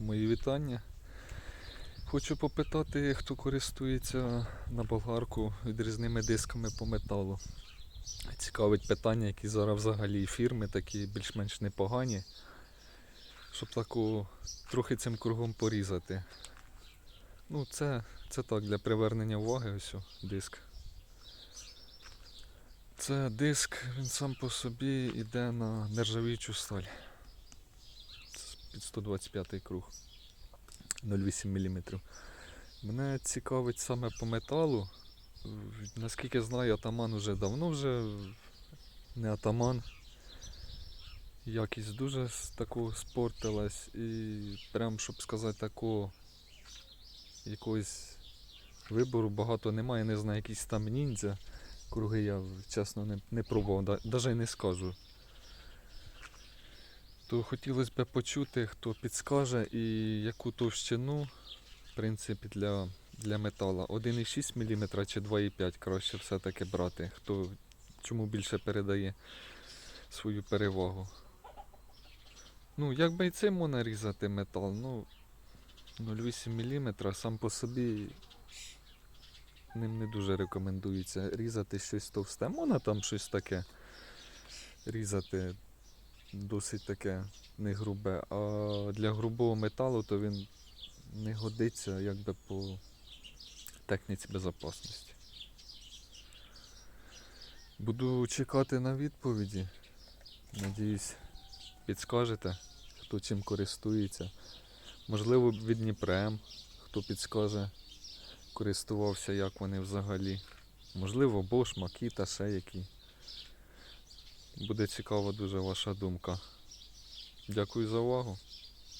Мої вітання. Хочу попитати, хто користується на болгарку відрізними дисками по металу. Цікавить питання, які зараз взагалі фірми такі більш-менш непогані. Щоб таку трохи цим кругом порізати. Ну, це, це так, для привернення уваги ось диск. Це диск, він сам по собі йде на нержавіючу сталь. Під 125 круг 0,8 мм. Мене цікавить саме по металу. Наскільки знаю, атаман вже давно вже не атаман. Якість дуже таку спортилась і прям, щоб сказати, такого якогось вибору багато немає. Не знаю, якісь там ніндзя. Круги я чесно не, не пробував, навіть не скажу. То хотілося б почути, хто підскаже і яку товщину, в принципі, для, для метала. 1,6 мм чи 2,5 краще все-таки брати. Хто чому більше передає свою перевагу. Ну, якби і цим можна різати метал, ну 0,8 мм сам по собі ним не дуже рекомендується різати щось товсте. Можна там щось таке різати досить таке не грубе. А для грубого металу то він не годиться якби по техніці безпечності. Буду чекати на відповіді. Надіюсь, підскажете, хто чим користується. Можливо, від Дніпрем, хто підскаже, користувався, як вони взагалі. Можливо, Bosch, Makita, ще які. Буде цікава дуже ваша думка. Дякую за увагу.